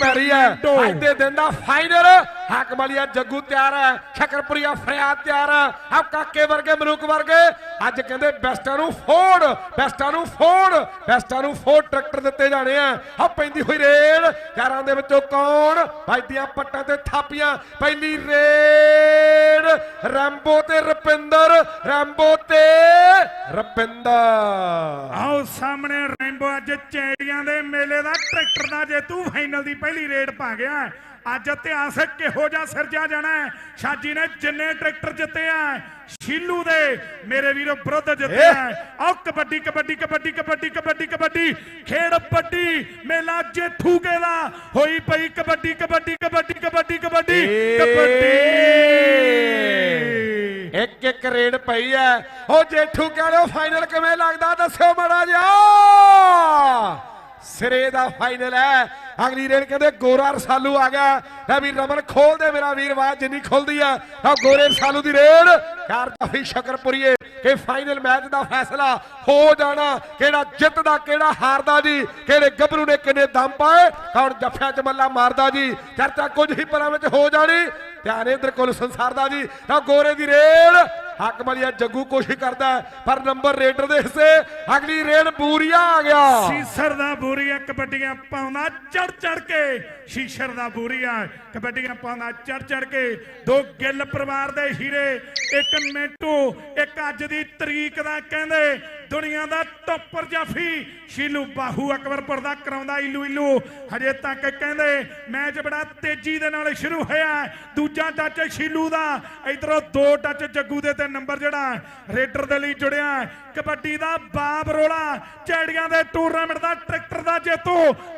ਪੈ ਰਹੀ ਹੈ। ਅੱਜ ਦੇ ਦਿਨ ਦਾ ਫਾਈਨਲ ਹਾਕਮ ਵਾਲੀਆ ਜੱਗੂ ਤਿਆਰ ਹੈ। ਸ਼ਕਰਪੁਰੀਆ ਫਰਿਆਦ ਤਿਆਰ ਹੈ। ਆ ਕਾਕੇ ਵਰਗੇ ਮਲੂਕ ਵਰਗੇ। ਅੱਜ ਕਹਿੰਦੇ ਬੈਸਟਾਂ ਨੂੰ ਫੋੜ ਬੈਸਟਾਂ ਨੂੰ ਫੋੜ ਬੈਸਟਾਂ ਨੂੰ ਫੋੜ ਟਰੈਕਟਰ ਦਿੱਤੇ ਜਾਣੇ ਆ। ਆ ਪੈਂਦੀ ਹੋਈ ਰੇਲ। ਚਾਰਾਂ ਦੇ ਵਿੱਚੋਂ ਕੌਣ ਵੱਜਦੀਆਂ ਪੱਟਾਂ ਤੇ ਥਾਪੀਆਂ? ਪਹਿਲੀ ਰੇਡ ਰੈਂਬੋ ਤੇ ਰਪਿੰਦਰ ਰੈਂਬੋ ਤੇ ਰਪਿੰਦਰ। ਆਓ ਸਾਹਮਣੇ ਰੈਂਬੋ, ਅੱਜ ਚੈੜੀਆਂ ਦੇ ਮੇਲੇ ਦਾ ਟਰੈਕਟਰ ਦਾ ਜੇਤੂ ਫਾਈਨਲ ਦੀ ਪਹਿਲੀ ਰੇਡ ਪਾ ਗਿਆ ਅੱਜ ਇਤਿਹਾਸ ਕਿਹੋ ਜਿਹਾ ਸਿਰਜਿਆ ਜਾਣਾ ਹੈ? ਸ਼ਾਜੀ ਨੇ ਜਿੰਨੇ ਟਰੈਕਟਰ ਜਿੱਤੇ ਆ, ਸ਼ੀਲੂ ਦੇ ਮੇਰੇ ਵੀਰੋ ਵਿਰੁੱਧ ਜਿੱਤੇ ਆ। ਆਓ ਕਬੱਡੀ ਕਬੱਡੀ ਕਬੱਡੀ ਕਬੱਡੀ ਕਬੱਡੀ ਕਬੱਡੀ, ਖੇਡ ਵੱਡੀ ਮੇਲਾ ਜੇਠੂ ਕੇ ਦਾ ਹੋਈ ਪਈ ਕਬੱਡੀ ਕਬੱਡੀ ਕਬੱਡੀ ਕਬੱਡੀ ਕਬੱਡੀ ਕਬੱਡੀ। ਇੱਕ ਇੱਕ ਰੇਡ ਪਈ ਐ। ਉਹ ਜੇਠੂ ਕਹਿੰਦੇ ਫਾਈਨਲ ਕਿਵੇਂ ਲੱਗਦਾ ਦੱਸਿਓ ਮੜਾ ਜਿਹਾ। ਸਿਰੇ ਦਾ ਫਾਈਨਲ ਹੈ ਅਗਲੀ ਰੇਡ ਕਹਿੰਦੇ, ਗੋਰਾ ਰਸਾਲੂ ਆ ਗਿਆ। ਲੈ ਵੀ ਰਮਨ, ਖੋਲ ਦੇ ਮੇਰਾ ਵੀਰ, ਆਵਾਜ਼ ਜਿੰਨੀ ਖੁੱਲਦੀ ਆ। ਤਾਂ ਗੋਰੇ ਰਸਾਲੂ ਦੀ ਰੇਡ ਕਾਰ ਜਾਫੀ ਸ਼ਕਰਪੁਰੀਏ ਕਿ ਫਾਈਨਲ ਮੈਚ ਦਾ ਫੈਸਲਾ ਹੋ ਜਾਣਾ। ਕਿਹੜਾ ਜਿੱਤਦਾ, ਕਿਹੜਾ ਹਾਰਦਾ ਜੀ? ਕਿਹੜੇ ਗੱਭਰੂ ਨੇ ਕਿੰਨੇ ਦਮ ਪਾਏ? ਕੌਣ ਜੱਫਿਆਂ ਚ ਮੱਲਾ ਮਾਰਦਾ ਜੀ? ਚਰਚਾ ਕੁਝ ਹੀ ਪਲਾਂ ਵਿੱਚ ਹੋ ਜਾਣੀ। ਧਿਆਨ ਇਧਰ ਕੋਲ ਸੰਸਾਰ ਦਾ ਜੀ। ਤਾਂ ਗੋਰੇ ਦੀ ਰੇਡ ਹੱਕ ਮਲੀਆ ਜੱਗੂ ਕੋਸ਼ਿਸ਼ ਕਰਦਾ ਪਰ ਨੰਬਰ ਰੇਡਰ ਦੇ ਹਿੱਸੇ ਅਗਲੀ ਰੇਡ ਪੂਰੀਆ ਆ ਗਿਆ। ਸੀਸਰ ਦਾ ਬੂਰੀਆ, ਕਬੱਡੀਆਂ ਪਾਉਂਦਾ ਚੜ ਚੜ ਕੇ। ਸ਼ੀਸ਼ਰ ਦਾ ਬੂਰੀਆ, ਕਬੱਡੀਆਂ ਪਾਉਂਦਾ ਚੜ ਚੜ ਕੇ। ਦੋ ਗਿੱਲ ਪਰਿਵਾਰ ਦੇ ਹੀਰੇ, ਇੱਕ ਮਿੰਟੂ, ਇੱਕ ਅੱਜ ਦੀ ਤਰੀਕ ਦਾ ਕਹਿੰਦੇ ਦੁਨੀਆ ਦਾ ਟੋਪਰ ਜਾਫੀ ਸ਼ੀਲੂ ਬਾਹੂ ਅਕਬਰਪੁਰ ਦਾ ਕਰਾਉਂਦਾ ਇਲੂ ਇਲੂ। ਹਜੇ ਤੱਕ ਕਹਿੰਦੇ ਮੈਚ ਬੜਾ ਤੇਜ਼ੀ ਦੇ ਨਾਲ ਸ਼ੁਰੂ ਹੋਇਆ। ਦੂਜਾ ਟੱਚ ਸ਼ੀਲੂ ਦਾ। ਇਧਰੋਂ ਦੋ ਟੱਚ ਜੱਗੂ ਦੇ ਤੇ ਨੰਬਰ ਜਿਹੜਾ ਰੇਡਰ ਦੇ ਲਈ ਜੁੜਿਆ। ਕਬੱਡੀ ਦਾ ਬਾਬ ਰੋਲਾ। ਚੈੜੀਆਂ ਦੇ ਟੂਰਨਾਮੈਂਟ ਦਾ ਟਰੈਕਟਰ ਦਾ ਜੇਤੂ।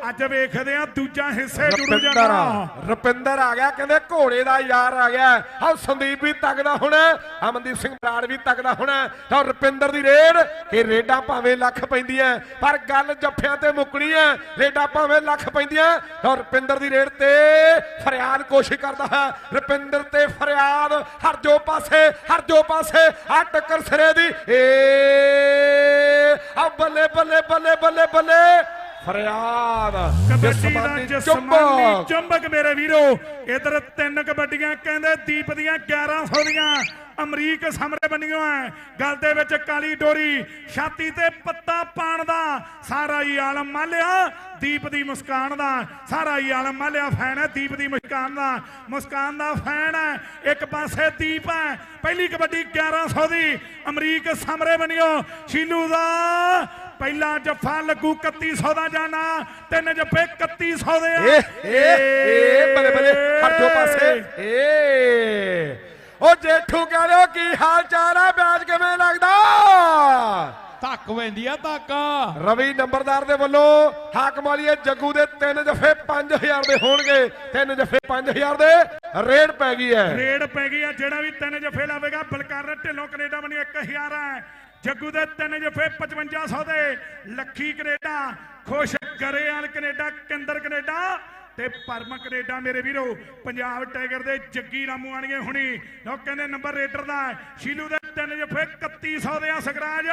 ਅੱਜ ਵੇਖਦੇ ਆ ਦੂਜਾ ਹਿੱਸੇ ਜੁੜੂ ਜਾਣਾ। ਰੁਪਿੰਦਰ ਆ ਗਿਆ ਕਹਿੰਦੇ ਘੋੜੇ ਦਾ ਯਾਰ ਆ ਗਿਆ। ਹਾਂ ਸੰਦੀਪ ਵੀ ਤੱਕਦਾ ਹੁਣ ਅਮਨਦੀਪ ਸਿੰਘ ਬਰਾੜ ਵੀ ਤੱਕਦਾ ਹੁਣ ਤਾਂ ਰੁਪਿੰਦਰ ਦੀ ਰੇਡ ਕਿ ਰੇਡਾਂ ਭਾਵੇਂ ਲੱਖ ਪੈਂਦੀਆਂ ਪਰ ਗੱਲ ਜੱਫਿਆਂ ਤੇ ਮੁੱਕਣੀ ਹੈ। ਰੇਡਾਂ ਭਾਵੇਂ ਲੱਖ ਪੈਂਦੀਆਂ ਤਾਂ ਰੁਪਿੰਦਰ ਦੀ ਰੇਡ ਤੇ ਫਰਿਆਦ ਕੋਸ਼ਿਸ਼ ਕਰਦਾ ਹੈ। ਰੁਪਿੰਦਰ ਤੇ ਫਰਿਆਦ ਹਰ ਜੋ ਪਾਸੇ ਹਰ ਜੋ ਪਾਸੇ ਆ ਟੱਕਰ ਸਿਰੇ ਦੀ। ਏ ਆ ਬੱਲੇ ਬੱਲੇ ਬੱਲੇ ਬੱਲੇ ਬੱਲੇ। ਫਰਿਆਦ ਕਬੱਡੀ ਦਾ ਜਸਮਾਨੀ। ਚੁੰਬਕ। ਮੇਰੇ ਵੀਰੋ ਇਧਰ ਤਿੰਨ ਕਬੱਡੀਆਂ ਕਹਿੰਦੇ ਦੀਪ ਦੀਆਂ 1100 ਦੀਆਂ। ਅਮਰੀਕ ਸਾਹਮਣੇ ਬਣੀਆਂ ਐ। ਗਲ ਦੇ ਵਿੱਚ ਕਾਲੀ ਡੋਰੀ, ਛਾਤੀ ਤੇ ਪੱਤਾ ਪਾਣ ਦਾ ਸਾਰਾ ਹੀ ਆਲਮ ਮਾਲਿਆ ਦੀਪ ਦੀ ਮੁਸਕਾਨ ਦਾ ਸਾਰਾ ਹੀ ਆਲਮ ਮਾਲਿਆ ਫੈਨ ਹੈ, ਦੀਪ ਦੀ ਮੁਸਕਾਨ ਦਾ। ਮੁਸਕਾਨ ਦਾ ਫੈਨ ਹੈ, ਇੱਕ ਪਾਸੇ ਦੀਪ ਹੈ, ਪਹਿਲੀ ਕਬੱਡੀ 1100 ਦੀ, ਅਮਰੀਕ ਸਾਹਮਣੇ ਬਣਿਓ ਸ਼ੀਲੂ ਦਾ ਪਹਿਲਾ ਜੱਫਾ ਲੱਗੂ 3100 ਦਾ ਜਾਣਾ ਤਿੰਨ ਜੱਫੇ 3100 ਦੇ ਆ। ਏ ਏ ਏ ਬੱਲੇ ਬੱਲੇ ਹਰ ਦੋ ਪਾਸੇ। ਏ। ਉਹ ਜੇਠੂ ਕਹ ਲਿਓ ਕੀ ਹਾਲ ਚਾਲ ਆ? ਮੈਚ ਕਿਵੇਂ ਲੱਗਦਾ? ਧੱਕ ਵੈਂਦੀ ਆ ਧੱਕ। ਰਵੀ ਨੰਬਰਦਾਰ ਦੇ ਵੱਲੋਂ ਹਾਕਮ ਵਾਲੀਏ ਜੱਗੂ ਦੇ ਤਿੰਨ ਜਫੇ 5000 ਦੇ ਹੋਣਗੇ। ਤਿੰਨ ਜਫੇ 5000 ਦੇ ਰੇਡ ਪੈ ਗਈ ਹੈ। ਰੇਡ ਪੈ ਗਈ ਆ ਜਿਹੜਾ ਵੀ ਤਿੰਨ ਜੱਫੇ ਲਾਵੇਗਾ ਬਲਕਾਰ ਢਿੱਲੋਂ ਕੈਨੇਡਾ ਬਣੀ 1000 ਹੈ। ਜੱਗੂ ਦੇ ਤਿੰਨ ਜੱਫੇ 5500 ਦੇ ਲੱਖੀ ਕੈਨੇਡਾ ਖੁਸ਼ ਗਰੇਵਾਲ ਕੈਨੇਡਾ ਕੇਂਦਰ ਕੈਨੇਡਾ ਤੇ ਪਰਮ ਕੈਨੇਡਾ ਮੇਰੇ ਵੀਰੋ ਪੰਜਾਬ ਟਾਈਗਰ ਦੇ ਜੱਗੀ ਰਾਮੂ ਆਣਗੇ ਹੁਣੀ। ਲੋ ਕਹਿੰਦੇ ਨੰਬਰ ਰੇਡਰ ਦਾ। ਸ਼ੀਲੂ ਦੇ ਤਿੰਨ ਜੱਫੇ 3100 ਦੇ ਆ ਸਕਰਾਜ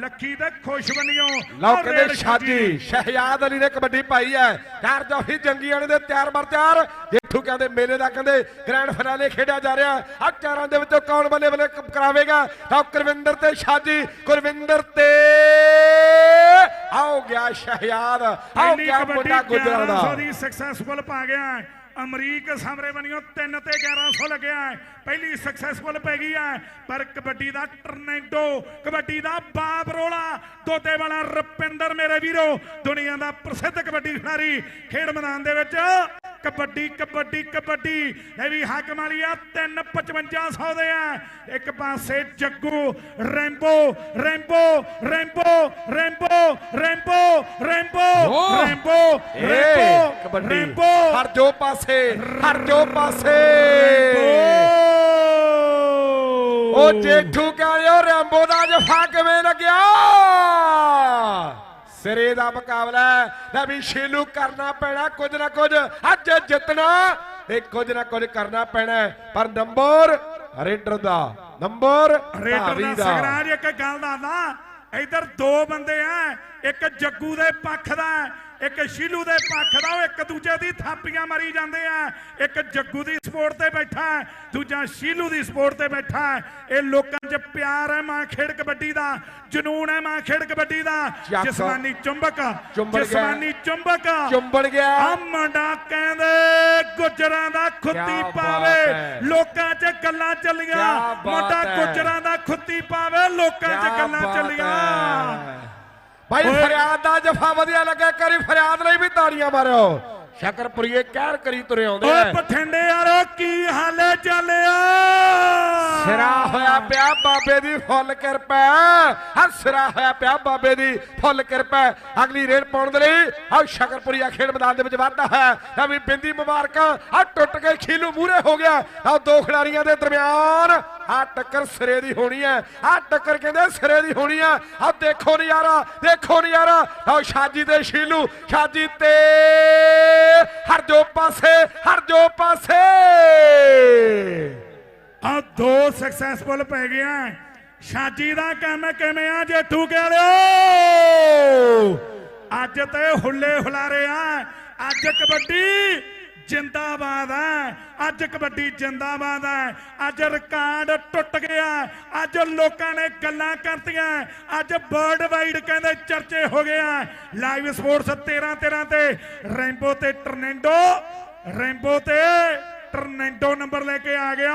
ਲੱਖੀ ਤੇ ਖੁਸ਼ ਬਣਿਓ ਲਓ ਕਹਿੰਦੇ ਰੇਡ ਸ਼ਾਜੀ ਸ਼ਹਿਜ਼ਾਦ ਅਲੀ ਨੇ ਕਬੱਡੀ ਪਾਈ ਹੈ। ਕਾਰ ਜੋਹੀ ਜੰਗੀ ਵਾਲੇ ਦੇ ਤਿਆਰ ਬਰ ਤਿਆਰ। ਜੇਠੂ ਕਹਿੰਦੇ ਮੇਲੇ ਦਾ ਕਹਿੰਦੇ ਗ੍ਰੈਂਡ ਫਿਨਾਲੇ ਖੇਡਿਆ ਜਾ ਰਿਹਾ। ਆ ਚਾਰਾਂ ਦੇ ਵਿੱਚੋਂ ਕੌਣ ਬੱਲੇ ਬੱਲੇ ਕਰਾਵੇਗਾ? ਤਾਂ ਕੁਰਵਿੰਦਰ ਤੇ ਸ਼ਾਜੀ ਕੁਰਵਿੰਦਰ ਤੇ ਆਓ ਗਿਆ ਸ਼ਹਿਜ਼ਾਦ ਆਓ ਗਿਆ ਮੁੰਡਾ ਗੁਜਰਾਂ 1100 ਦਾ ਦੀ ਸਕਸੈਸਫੁਲ ਪਾ ਗਿਆ। ਅਮਰੀਕ ਸਾਹਮਣੇ ਬਣਿਓ 3 ਤੇ 1100 ਲੱਗਿਆ। ਪਹਿਲੀ ਸਕਸੈਸਫੁਲ ਪੈ ਗਈ ਹੈ ਪਰ ਕਬੱਡੀ ਦਾ ਟਰਨੈਂਡੋ ਕਬੱਡੀ ਦਾ ਬਾਬ ਰੋਲਾ ਦੋਤੇ ਵਾਲਾ ਰਪਿੰਦਰ ਮੇਰੇ ਵੀਰੋ ਦੁਨੀਆ ਦਾ ਪ੍ਰਸਿੱਧ ਕਬੱਡੀ ਖਿਡਾਰੀ ਖੇਡ ਮੈਦਾਨ ਦੇ ਵਿੱਚ ਕਬੱਡੀ ਕਬੱਡੀ ਕਬੱਡੀ। ਇਹ ਵੀ ਹਾਕਮ ਵਾਲੀਆ 3 5500 ਦੇ ਆ। ਇੱਕ ਪਾਸੇ Jaggu Rambo Rambo Rambo Rambo Rambo Rambo! Rambo Rambo ਹਰ ਜੋ ਪਾਸੇ ਹਰ ਜੋ ਪਾਸੇ। ਉਹ ਜੇਠੂ ਕਹਿੰਦੇ ਰੈਂਬੋ ਦਾ ਜਫਾ ਕਿਵੇਂ ਲੱਗਿਆ? ਸਿਰੇ ਦਾ ਮੁਕਾਬਲਾ। ਲੈ ਵੀ ਸ਼ੀਲੂ ਕਰਨਾ ਪੈਣਾ ਕੁਝ ਨਾ ਕੁਝ ਅੱਜ ਜਿੱਤਣਾ ਤੇ ਕੁਝ ਨਾ ਕੁਝ ਕਰਨਾ ਪੈਣਾ। ਪਰ ਨੰਬਰ ਰੇਡਰ ਦਾ ਨੰਬਰ ਰੇਡਰ ਦਾ ਸਗਰਾਜ ਇੱਕ ਗੱਲ ਦਾ ਨਾ ਇਧਰ ਦੋ ਬੰਦੇ ਆ ਇੱਕ ਜੱਗੂ ਦੇ ਪੱਖ ਦਾ ਇੱਕ ਸ਼ੀਲੂ ਦੇ ਪੱਖ ਦਾ ਉਹ ਇੱਕ ਦੂਜੇ ਦੀ ਥਾਪੀਆਂ ਮਾਰੀ ਜਾਂਦੇ ਆ ਇੱਕ ਜੱਗੂ ਦੀ ਸਪੋਰਟ ਤੇ ਬੈਠਾ ਹੈ, ਦੂਜਾ ਸ਼ੀਲੂ ਦੀ ਸਪੋਰਟ ਤੇ ਬੈਠਾ ਹੈ। ਇਹ ਲੋਕਾਂ 'ਚ ਪਿਆਰ ਹੈ ਮਾਂ ਖੇਡ ਕਬੱਡੀ ਦਾ ਜਨੂਨ ਹੈ ਮਾਂ ਖੇਡ ਕਬੱਡੀ ਦਾ। ਜਿਸਮਾਨੀ ਚੁੰਬਕ। ਜਿਸਮਾਨੀ ਚੁੰਬਕ ਚੁੰਬੜ ਗਿਆ ਆ ਮੁੰਡਾ ਕਹਿੰਦੇ ਗੁੱਜਰਾਂ ਦਾ ਖੁੱਤੀ ਪਾਵੇ। ਲੋਕਾਂ 'ਚ ਗੱਲਾਂ ਚੱਲੀਆਂ ਮੁੰਡਾ। ਗੁੱਜਰਾਂ ਦਾ ਖੁੱਤੀ ਪਾਵੇ ਲੋਕਾਂ 'ਚ ਗੱਲਾਂ ਚੱਲੀਆਂ। ਭਾਈ। ਫਰਿਆਦ ਦਾ ਜਫਾ ਵਧੀਆ ਲੱਗਾ ਕਰੀ ਫਰਿਆਦ ਲਈ ਵੀ ਤਾੜੀਆਂ ਮਾਰਿਓ ਸ਼ਕਰਪੁਰੀਏ ਕਹਿਰ ਕਰੀ ਤੁਰੇ ਆਉਂਦੇ ਓਏ ਆ ਬਠਿੰਡੇ ਯਾਰੋ ਸਿਰਾ ਹੋਇਆ ਪਿਆ ਬਾਬੇ ਦੀ ਫੁੱਲ ਕਿਰਪਾ। ਹਾਂ ਸਿਰਾ ਹੋਇਆ ਪਿਆ ਬਾਬੇ ਦੀ ਫੁੱਲ ਕਿਰਪਾ। ਅਗਲੀ ਰੇਡ ਪਾਉਣ ਦੇ ਲਈ ਆ ਸ਼ਕਰਪੁਰੀਆ ਖੇਡ ਮੈਦਾਨ ਦੇ ਵਿੱਚ ਵਾਧਾ ਹੈ। ਆ ਵੀ ਬਿੰਦੀ ਮੁਬਾਰਕਾਂ ਆ ਟੁੱਟ ਕੇ ਖੀਲੂ ਮੂਰੇ ਹੋ ਗਿਆ। ਆ ਦੋ ਖਿਡਾਰੀਆਂ ਦੇ ਦਰਮਿਆਨ ਆ ਟੱਕਰ ਸਿਰੇ ਦੀ ਹੋਣੀ ਹੈ। ਆ ਟੱਕਰ ਕਹਿੰਦੇ ਸਿਰੇ ਦੀ ਹੋਣੀ ਹੈ। ਆ ਦੇਖੋ ਨਜ਼ਾਰਾ ਦੇਖੋ ਨਜ਼ਾਰਾ। ਆ ਸ਼ਾਜੀ ਤੇ ਸ਼ੀਲੂ, ਸ਼ਾਜੀ ਤੇ ਹਰ ਜੋ ਪਾਸੇ, ਹਰ ਜੋ ਪਾਸੇ। ਆ ਦੋ ਸਕਸੈਸਫੁਲ ਪੈ ਗਿਆ ਸ਼ਾਜੀ ਦਾ ਕੰਮ ਕਿਵੇਂ ਆ ਜੇਠੂ ਕਹਿ ਲਿਓ ਅੱਜ ਤੇ ਹੁੱਲੇ ਹੁਲਾਰੇ ਆ। ਅੱਜ ਕਬੱਡੀ ਜਿੰਦਾਬਾਦ ਹੈ ਅੱਜ ਕਬੱਡੀ ਜਿੰਦਾਬਾਦ ਹੈ ਅੱਜ ਰਿਕਾਰਡ ਟੁੱਟ ਗਿਆ। ਅੱਜ ਲੋਕਾਂ ਨੇ ਗੱਲਾਂ ਕਰਤੀਆਂ। ਅੱਜ ਵਰਲਡ ਵਾਈਡ ਕਹਿੰਦੇ ਚਰਚੇ ਹੋ ਗਏ ਆ। ਲਾਈਵ ਸਪੋਰਟਸ 13 13 ਤੇ ਰੈਂਬੋ ਤੇ ਟਰਨੈਂਡੋ ਰੈਂਬੋ ਤੇ ਟਰਨੈਂਡੋ ਨੰਬਰ ਲੈ ਕੇ ਆ ਗਿਆ।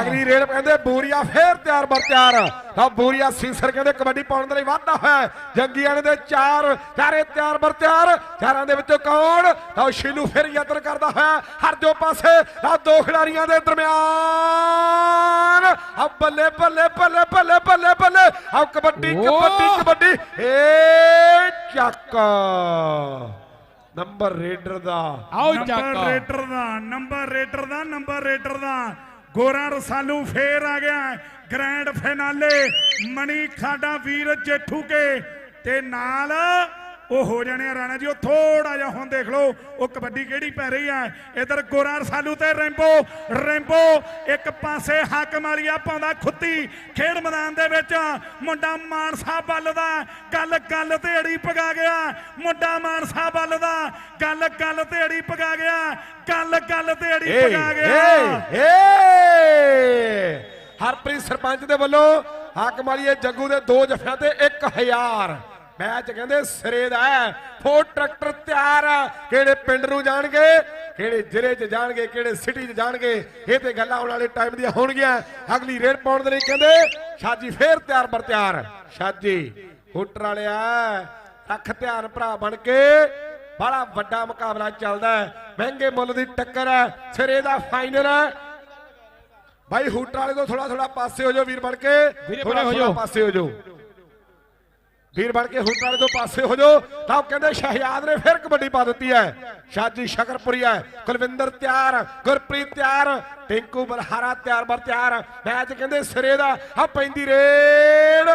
ਅਗਲੀ ਰੇਡ ਕਹਿੰਦੇ ਬੂਰੀਆ ਫੇਰ ਤਿਆਰ ਬਰ ਤਿਆਰ। ਤਾਂ ਬੂਰੀਆ ਸੀਸਰ ਕਹਿੰਦੇ ਕਬੱਡੀ ਪਾਉਣ ਦੇ ਲਈ ਵਾਧਾ ਹੈ। ਜੰਗੀਆਂ ਦੇ ਚਾਰ ਚਾਰੇ ਤਿਆਰ ਬਰ ਤਿਆਰ। ਚਾਰਾਂ ਦੇ ਵਿੱਚੋਂ ਕੌਣ? ਤਾਂ ਸ਼ੀਲੂ ਫਿਰ ਯਤਨ ਕਰਦਾ ਹੋਇਆ। ਹਰ ਜੋ ਪਾਸੇ ਤਾਂ ਦੋ ਖਿਡਾਰੀਆਂ ਦੇ ਦਰਮਿਆਨ। ਆ ਬੱਲੇ ਬੱਲੇ ਬੱਲੇ ਬੱਲੇ ਬੱਲੇ ਬੱਲੇ। ਆ ਕਬੱਡੀ ਕਬੱਡੀ ਕਬੱਡੀ ਏ ਚੱਕ। ਨੰਬਰ ਰੇਡਰ ਦਾ। ਆਓ ਨੰਬਰ ਰੇਟਰ ਦਾ ਨੰਬਰ ਰੇਟਰ ਦਾ ਨੰਬਰ ਰੇਟਰ ਦਾ। ਗੋਰਾ ਰਸਾਲੂ ਫੇਰ ਆ ਗਿਆ ਹੈ। ਗ੍ਰੈਂਡ ਫਾਈਨਾਲੇ ਮਣੀ ਖਾਡਾ ਵੀਰ ਜੇਠੂ ਕੇ ਤੇ ਨਾਲ ਉਹ ਹੋ ਜਾਣੇ ਆ ਰਾਣਾ ਜੀ ਉਹ ਥੋੜਾ ਜਿਹਾ ਹੁਣ ਦੇਖ ਲਓ ਉਹ ਕਬੱਡੀ ਕਿਹੜੀ ਪੈ ਰਹੀ ਹੈ? ਇਧਰ ਗੋਰਾ ਰਸਾਲੂ ਤੇ ਰੈਂਬੋ ਰੈਂਬੋ ਇੱਕ ਪਾਸੇ ਹੱਕ ਮਾਰੀਆ ਪਾਉਂਦਾ ਖੁੱਤੀ ਖੇਡ ਮੈਦਾਨ ਦੇ ਵਿੱਚ ਮੁੰਡਾ ਮਾਨਸਾ ਬੱਲ ਦਾ ਗੱਲ ਗੱਲ ਤੇ ਅੜੀ ਪਗਾ ਗਿਆ ਮੁੰਡਾ ਮਾਨਸਾ ਬੱਲ ਦਾ ਗੱਲ ਗੱਲ ਤੇ ਅੜੀ ਪਗਾ ਗਿਆ ਗੱਲ ਗੱਲ ਤੇ ਏ ਪਗਾ ਗਿਆ। ਹਰਪ੍ਰੀਤ ਸਰਪੰਚ ਦੇ ਵੱਲੋਂ ਹਾਕ ਮਾਲੀਏ ਜੱਗੂ ਦੇ ਦੋ ਜਫਿਆਂ ਤੇ 1000 ਮੈਚ ਕਹਿੰਦੇ ਸਿਰੇ ਦਾ ਫੋਰ ਟਰੈਕਟਰ ਤਿਆਰ ਆ। ਕਿਹੜੇ ਪਿੰਡ ਨੂੰ ਜਾਣਗੇ? ਕਿਹੜੇ ਜ਼ਿਲ੍ਹੇ 'ਚ ਜਾਣਗੇ? ਕਿਹੜੇ ਸਿਟੀ 'ਚ ਜਾਣਗੇ? ਇਹ ਤੇ ਗੱਲਾਂ ਆਉਣ ਵਾਲੇ ਟਾਈਮ ਦੀਆਂ ਹੋਣਗੀਆਂ। ਅਗਲੀ ਰੇਡ ਪਾਉਣ ਦੇ ਲਈ ਕਹਿੰਦੇ ਸ਼ਾਜੀ ਫੇਰ ਤਿਆਰ ਬਰ ਤਿਆਰ। ਸ਼ਾਜੀ ਹੁੱਟਰ ਵਾਲਿਆ ਰੱਖ ਧਿਆਨ ਭਰਾ ਬਣ ਕੇ। ਬੜਾ ਵੱਡਾ ਮੁਕਾਬਲਾ ਚੱਲਦਾ ਹੈ। ਮਹਿੰਗੇ ਮੁੱਲ ਦੀ ਟੱਕਰ ਹੈ। ਸਿਰੇ ਦਾ ਫਾਈਨਲ ਹੈ। ਭਾਈ ਹੂਟਰ ਵਾਲੇ ਤੋਂ ਥੋੜਾ ਥੋੜਾ ਪਾਸੇ ਹੋ ਜਾਓ ਵੀਰ ਬਣ ਕੇ। ਥੋੜਾ ਥੋੜਾ। ਪਾਸੇ ਹੋ ਜਾਓ। ਵੀਰ ਬਣ ਕੇ ਹੂਟਰ ਵਾਲੇ ਤੋਂ ਪਾਸੇ ਹੋ ਜਾਓ। ਤਾਂ ਉਹ ਕਹਿੰਦੇ ਸ਼ਹਿਜ਼ਾਦ ਨੇ ਫਿਰ ਕਬੱਡੀ ਪਾ ਦਿੱਤੀ ਹੈ। ਸ਼ਾਜੀ ਸ਼ਕਰਪੁਰੀ ਕੁਲਵਿੰਦਰ ਤਿਆਰ, ਗੁਰਪ੍ਰੀਤ ਤਿਆਰ, ਟਿੰਕੂ ਬਲਹਾਰਾ ਤਿਆਰ, ਬਰ ਤਿਆਰ। ਮੈਚ ਕਹਿੰਦੇ ਸਿਰੇ ਦਾ ਆ ਪੈਂਦੀ ਰੇਡ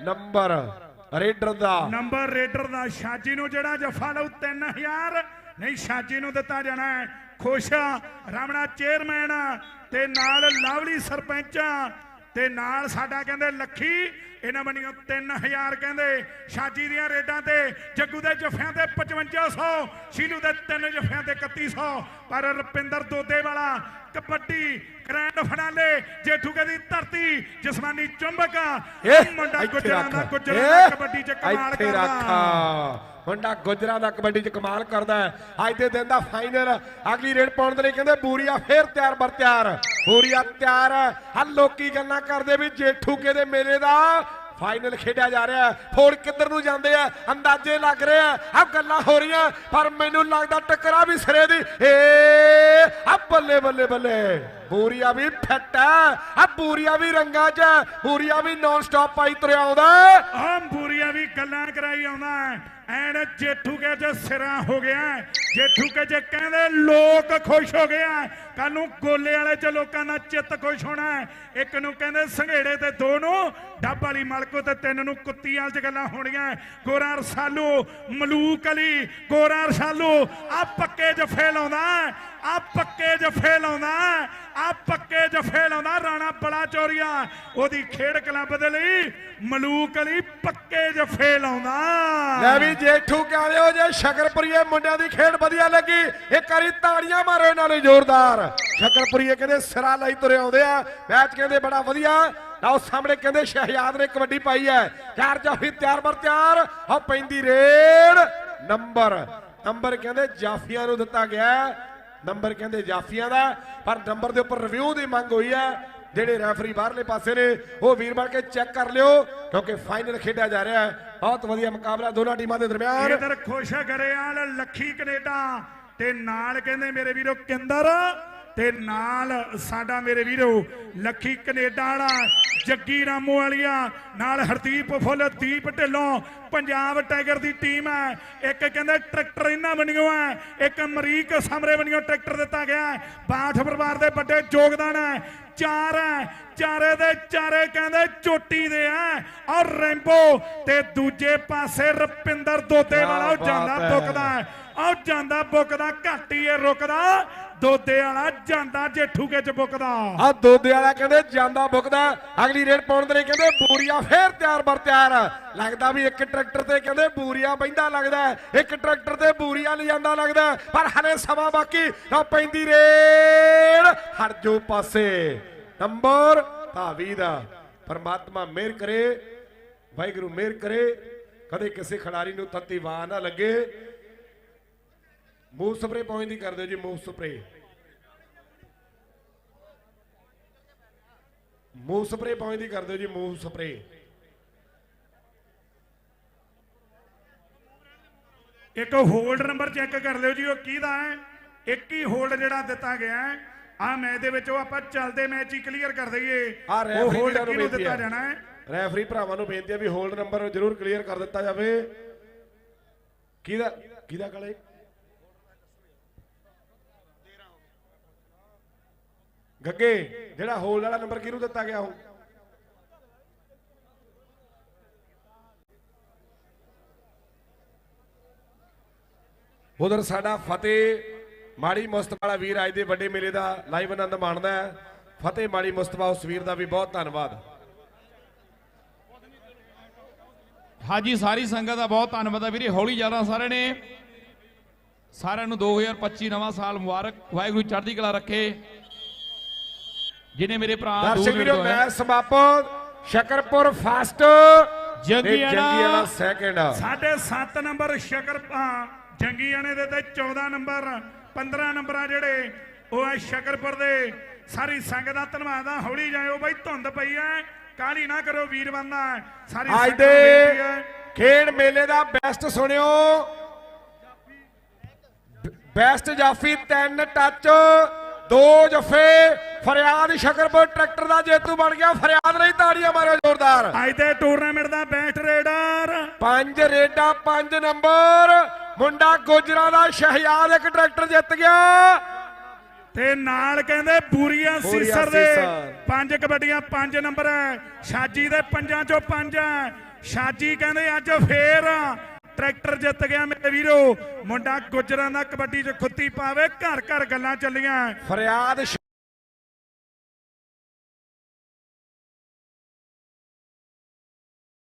ਨੰਬਰ, ਰੇਡਰ ਦਾ। ਨੰਬਰ ਰੇਡਰ ਦਾ ਸ਼ਾਜੀ ਨੂੰ ਜਿਹੜਾ ਜਫਾ ਲਊ 3000 ਨਹੀਂ ਸ਼ਾਜੀ ਨੂੰ ਦਿੱਤਾ ਜਾਣਾ ਹੈ। ਖੁਸ਼ਾ ਰਾਮਣਾ ਚੇਅਰਮੈਨ। ਤੇ ਨਾਲ ਲਵਲੀ ਸਰਪੰਚਾਂ। ਤੇ ਨਾਲ ਸਾਡਾ ਕਹਿੰਦੇ ਲੱਖੀ ਇਹਨਾਂ ਬਣੀਆਂ 3000 ਕਹਿੰਦੇ ਸ਼ਾਜੀ ਦੀਆਂ ਰੇਡਾਂ ਤੇ ਜੱਗੂ ਦੇ ਜਫਿਆਂ ਤੇ 5500 ਸ਼ੀਲੂ ਦੇ ਤਿੰਨ ਜਫਿਆਂ ਤੇ 3100 ਪਰ ਰੁਪਿੰਦਰ ਦੋਦੇ ਵਾਲਾ ਕਬੱਡੀ ਗ੍ਰੈਂਡ ਫਾਈਨਾਲੇ ਜੇਠੂਕੇ ਦੀ ਧਰਤੀ ਜਿਸਮਾਨੀ ਚੁੰਬਕ। ਇਹ ਮੁੰਡਾ ਗੁਜਰਾਂ ਦਾ। ਗੁਜਰਾਂ ਕਬੱਡੀ ਚ ਕਮਾਲ ਕਰਦਾ। ਰੱਖ ਮੁੰਡਾ ਗੁਜਰਾਂ ਦਾ ਕਬੱਡੀ ਚ ਕਮਾਲ ਕਰਦਾ ਹੈ। ਅੱਜ ਦੇ ਦਿਨ ਦਾ ਫਾਈਨਲ ਅਗਲੀ ਰੇਡ ਪਾਉਣ ਦੇ ਲਈ ਕਹਿੰਦੇ ਬੂਰੀਆ ਫੇਰ ਤਿਆਰ ਬਰ ਤਿਆਰ। ਬੂਰੀਆ ਤਿਆਰ ਹਾਂ। ਲੋਕੀ ਗੱਲਾਂ ਕਰਦੇ ਵੀ ਜੇਠੂ ਕੇ ਮੇਲੇ ਦਾ ਫਾਈਨਲ ਖੇਡਿਆ ਜਾ ਰਿਹਾ ਫੋੜ ਕਿੱਧਰ ਨੂੰ ਜਾਂਦੇ ਆ? ਅੰਦਾਜ਼ੇ ਲੱਗ ਰਹੇ ਆ। ਆ ਗੱਲਾਂ ਹੋ ਰਹੀਆਂ ਪਰ ਮੈਨੂੰ ਲੱਗਦਾ ਟੱਕਰਾ ਵੀ ਸਿਰੇ ਦੀ। ਏ ਆ ਬੱਲੇ ਬੱਲੇ ਬੱਲੇ। ਬੂਰੀਆ ਵੀ ਫਿੱਟ ਹੈ। ਆ ਬੂਰੀਆ ਵੀ ਰੰਗਾਂ 'ਚ ਹੈ, ਬੂਰੀਆ ਵੀ ਨਾਨ ਸਟਾਪ ਪਾਈ ਤੁਰਿਆ ਆਉਂਦਾ ਆ ਗੱਲਾਂ ਕਰਾਈ ਆਉਂਦਾ ਐਨ ਜੇਠੂ ਕੇ ਚ ਸਿਰਾਂ ਹੋ ਗਿਆ ਜੇਠੂ ਕੇ ਚ ਕਹਿੰਦੇ ਲੋਕ ਖੁਸ਼ ਹੋ ਗਿਆ ਕੱਲ ਨੂੰ ਗੋਲੇ ਵਾਲੇ ਚ ਲੋਕਾਂ ਦਾ ਚਿੱਤ ਖੁਸ਼ ਹੋਣਾ ਇੱਕ ਨੂੰ ਕਹਿੰਦੇ ਸੰਘੇੜੇ ਤੇ ਦੋ ਨੂੰ, ਡੱਬ ਵਾਲੀ ਮਲਕੋ ਤੇ ਤਿੰਨ ਨੂੰ ਕੁੱਤੀ ਵਾਲ ਚ ਗੱਲਾਂ ਹੋਣੀਆਂ ਹੈ। ਗੋਰਾ ਰਸਾਲੂ ਮਲੂਕ ਅਲੀ ਗੋਰਾ ਰਸਾਲੂ ਆ ਪੱਕੇ ਜਫੇ ਲਾਉਂਦਾ ਆ ਪੱਕੇ ਜਫੇ ਲਾਉਂਦਾ ਆ ਜਫੇ ਲਾਉਂਦਾ ਰਾਣਾ ਬੜਾ ਚੋਰੀਆ। ਉਹਦੀ ਖੇਡ ਕਲੱਬ ਦੇ ਲਈ ਮਲੂਕ ਅਲੀ ਪੱਕੇ ਜਫੇ ਲਾਉਂਦਾ ਲੈ ਵੀ ਜੇਠੂ ਕਾਲਿਓ ਜੇ ਸ਼ਕਰਪੁਰੀਏ ਮੁੰਡਿਆਂ ਦੀ ਖੇਡ ਵਧੀਆ ਲੱਗੀ, ਇੱਕ ਵਾਰੀ ਤਾੜੀਆਂ ਮਾਰੋ ਇਹਨਾਂ ਨੂੰ ਜ਼ੋਰਦਾਰ। ਸ਼ਕਰਪੁਰੀਏ ਕਹਿੰਦੇ ਸਿਰਾ ਲਈ ਤੁਰੇ ਆਉਂਦੇ ਆ, ਮੈਚ ਕਹਿੰਦੇ ਬੜਾ ਵਧੀਆ। ਲਓ ਸਾਹਮਣੇ ਕਹਿੰਦੇ ਸ਼ਹਿਜ਼ਾਦ ਨੇ ਕਬੱਡੀ ਪਾਈ ਹੈ। ਚਾਰ ਜਾਫੀ ਤਿਆਰ ਬਰ ਤਿਆਰ। ਆ ਪੈਂਦੀ ਰੇਡ ਨੰਬਰ। ਨੰਬਰ ਕਹਿੰਦੇ ਜਾਫੀਆਂ ਨੂੰ ਦਿੱਤਾ ਗਿਆ। ਨੰਬਰ ਕਹਿੰਦੇ ਜਾਫੀਆਂ ਦਾ, ਪਰ ਨੰਬਰ ਦੇ ਉੱਪਰ ਰਿਵਿਊ ਦੀ ਮੰਗ ਹੋਈ ਹੈ ਜਿਹੜੇ ਰੈਫਰੀ ਬਾਹਰਲੇ ਪਾਸੇ ਨੇ, ਉਹ ਵੀਰ ਬਣ ਕੇ ਚੈੱਕ ਕਰ ਲਿਓ, ਕਿਉਂਕਿ ਫਾਈਨਲ ਖੇਡਿਆ ਜਾ ਰਿਹਾ ਹੈ। ਬਹੁਤ ਵਧੀਆ ਮੁਕਾਬਲਾ ਦੋਨਾਂ ਟੀਮਾਂ ਦੇ ਦਰਮਿਆਨ। ਇਧਰ ਖੁਸ਼ ਕਰਿਆਲ ਲੱਖੀ ਕੈਨੇਡਾ, ਤੇ ਨਾਲ ਕਹਿੰਦੇ ਮੇਰੇ ਵੀਰੋ ਕਿੰਦਰ। ਤੇ ਨਾਲ ਸਾਡਾ ਮੇਰੇ ਵੀਰੋ ਲੱਖੀ ਕੈਨੇਡਾ ਵਾਲਾ ਜੱਗੀ ਰਾਮੋ ਵਾਲੀਆ ਨਾਲ ਹਰਦੀਪ ਫੁੱਲ ਦੀਪ ਢਿੱਲੋਂ ਪੰਜਾਬ ਟਾਈਗਰ ਦੀ ਟੀਮ ਹੈ ਇੱਕ ਕਹਿੰਦੇ ਟਰੈਕਟਰ ਇਹਨਾਂ ਬਣਿਓ ਹੈ ਇੱਕ ਅਮਰੀਕ ਸਾਹਮਣੇ ਬਣਿਓ ਟਰੈਕਟਰ ਦਿੱਤਾ ਗਿਆ ਬਾਠ ਪਰਿਵਾਰ ਦੇ ਵੱਡੇ ਯੋਗਦਾਨ ਹੈ ਚਾਰ ਹੈ ਚਾਰੇ ਦੇ ਚਾਰੇ ਕਹਿੰਦੇ ਚੋਟੀ ਦੇ ਆ ਔਰ ਰੈਂਬੋ ਤੇ ਦੂਜੇ ਪਾਸੇ ਰਪਿੰਦਰ ਦੋਦੇ ਵਾਲਾ ਉਹ ਜਾਂਦਾ। ਬੁੱਕਦਾ। ਉਹ ਜਾਂਦਾ ਬੁੱਕਦਾ ਘੱਟ ਇਹ ਰੁਕਦਾ ਦੋਦੇ ਵਾਲਾ ਜਾਂਦਾ ਜੇਠੂਕੇ ਚ ਬੁੱਕਦਾ। ਆ ਦੋਦੇ ਵਾਲਾ ਕਹਿੰਦੇ ਜਾਂਦਾ ਬੁਕਦਾ, ਅਗਲੀ ਰੇਡ ਪਾਉਣ ਦੇ ਲਈ ਕਹਿੰਦੇ ਬੂਰੀਆ ਫੇਰ ਤਿਆਰ ਬਰ ਤਿਆਰ। ਲੱਗਦਾ ਵੀ ਇੱਕ ਟਰੈਕਟਰ ਤੇ ਕਹਿੰਦੇ ਬੂਰੀਆ ਬੈਂਦਾ ਲੱਗਦਾ, ਇੱਕ ਟਰੈਕਟਰ ਤੇ ਬੂਰੀਆ ਲਿਜਾਂਦਾ ਲੱਗਦਾ, ਪਰ ਹਲੇ ਸਮਾਂ ਬਾਕੀ ਆ ਪੈਂਦੀ ਰੇਡ। ਹਟ ਜੋ ਪਾਸੇ। ਨੰਬਰ ਭਾਵੀ ਦਾ। ਪਰਮਾਤਮਾ ਮਿਹਰ ਕਰੇ, ਵਾਹਿਗੁਰੂ ਮਿਹਰ ਕਰੇ। ਕਦੇ ਕਿਸੇ ਖਿਡਾਰੀ ਨੂੰ ਤੱਤੀ ਵਾਹ ਨਾ ਲੱਗੇ। ਮੂਵ ਸਪਰੇ ਪੁਆਇੰਟ ਦੀ ਕਰ ਦਿਓ ਜੀ Moov spray Moov spray point ਦੀ ਕਰ ਦਿਓ ਜੀ ਮੂਵ ਸਪਰੇ ਇੱਕ ਹੋਲਡ ਨੰਬਰ ਚੈੱਕ ਕਰ ਲਿਓ ਜੀ ਉਹ ਕਿਹਦਾ ਹੈ? ਇੱਕ ਹੀ ਹੋਲਡ ਜਿਹੜਾ ਦਿੱਤਾ ਗਿਆ ਹੈ। ਆ ਮੈਚ ਦੇ ਵਿੱਚ ਉਹ ਆਪਾਂ ਚੱਲਦੇ ਮੈਚ ਹੀ ਕਲੀਅਰ ਕਰ ਦਈਏ। ਉਹ ਹੋਲਡ ਕਿਹਨੂੰ ਦਿੱਤਾ ਜਾਣਾ ਹੈ? ਰੈਫਰੀ ਭਰਾਵਾਂ ਨੂੰ ਬੇਨਤੀ ਹੈ ਵੀ ਹੋਲਡ ਨੰਬਰ ਜ਼ਰੂਰ ਕਲੀਅਰ ਕਰ ਦਿੱਤਾ ਜਾਵੇ। ਕਿਹਦਾ ਕਿਹਦਾ ਕਾਲੇ? ਗੱਗੇ, ਜਿਹੜਾ ਹੋਲ ਵਾਲਾ ਨੰਬਰ ਕਿਹਨੂੰ ਦਿੱਤਾ ਗਿਆ ਉਹ? ਉਧਰ ਸਾਡਾ ਫਤਿਹ ਮਾੜੀ ਮੁਸਤਫਾ ਵਾਲਾ ਵੀਰ ਅੱਜ ਦੇ ਵੱਡੇ ਮੇਲੇ ਦਾ ਲਾਈਵ ਆਨੰਦ ਮਾਣਦਾ ਹੈ। ਫਤਿਹ ਮਾੜੀ ਮੁਸਤਫਾ ਉਸ ਵੀਰ ਦਾ ਵੀ ਬਹੁਤ ਧੰਨਵਾਦ। ਹਾਜੀ, ਸਾਰੀ ਸੰਗਤ ਦਾ ਬਹੁਤ ਧੰਨਵਾਦ ਆ ਵੀਰੇ। ਹੌਲੀ ਜਾਣਾ ਸਾਰਿਆਂ ਨੇ। ਸਾਰਿਆਂ ਨੂੰ 2025 ਨਵਾਂ ਸਾਲ ਮੁਬਾਰਕ। ਵਾਹਿਗੁਰੂ ਚੜ੍ਹਦੀ ਕਲਾ ਰੱਖੇ। ਜਿਨੇ ਮੇਰੇ ਭਰਾ ਦਰਸ਼ਕ ਦੂਰ ਵੀਰੋ। ਮੈਚ ਸਮਾਪਤ ਸ਼ਕਰਪੁਰ ਫਸਟ ਜੰਗੀਆਣਾ। ਸੈਕਿੰਡ ਸਾਡੇ 7 ਨੰਬਰ ਸ਼ਕਰ ਜੰਗੀਆਣੇ ਦੇ ਤੇ 14 ਨੰਬਰ 15 ਨੰਬਰ ਆ ਜਿਹੜੇ ਉਹ ਹੈ ਸ਼ਕਰਪੁਰ ਦੇ। ਸਾਰੀ ਸੰਗਤ ਦਾ ਧੰਨਵਾਦ ਆ। ਹੌਲੀ ਜਾਇਓ ਬਾਈ ਧੁੰਦ ਪਈ ਐ। ਕਾਹਲੀ ਨਾ ਕਰੋ ਵੀਰ ਬੰਦਾ। ਸਾਰੀ ਅੱਜ ਦੇ ਖੇਡ ਮੇਲੇ ਦਾ ਬੈਸਟ ਸੁਣਿਓ। ਬੈਸਟ ਜਾਫੀ ਤਿੰਨ ਟੱਚ ਦੋ ਜਫੇ ਫਰਿਆਦ ਸ਼ਕਰਪੁਰ ਟਰੈਕਟਰ ਦਾ ਜੇਤੂ ਬਣ ਗਿਆ ਫਰਿਆਦ ਨਹੀਂ ਤਾੜੀਆਂ ਮਾਰੋ ਜ਼ੋਰਦਾਰ। ਅੱਜ ਦੇ ਟੂਰਨਾਮੈਂਟ ਦਾ ਬੈਸਟ ਰੇਡਰ ਪੰਜ ਰੇਡਾਂ ਪੰਜ ਨੰਬਰ। ਮੁੰਡਾ ਗੁਜਰਾਂ ਦਾ ਸ਼ਹਿਜ਼ਾਦ ਇੱਕ ਟਰੈਕਟਰ ਜਿੱਤ ਗਿਆ। ਤੇ ਨਾਲ ਕਹਿੰਦੇ ਬੂਰੀਆ ਸੀਸਰ ਦੇ। ਪੰਜ ਕਬੱਡੀਆਂ ਪੰਜ ਨੰਬਰ ਹੈ। ਛਾਜੀ ਦੇ ਪੰਜਾਂ ਚੋਂ ਪੰਜ ਹੈ। ਛਾਜੀ ਕਹਿੰਦੇ ਅੱਜ ਫੇਰ ਟਰੈਕਟਰ ਜਿੱਤ ਗਿਆ ਮੇਰੇ ਵੀਰੋ। ਮੁੰਡਾ ਗੁਜਰਾਂ ਦਾ ਕਬੱਡੀ 'ਚ ਖੁੱਤੀ ਪਾਵੇ, ਘਰ ਘਰ ਗੱਲਾਂ ਚੱਲੀਆਂ। ਫਰਿਆਦ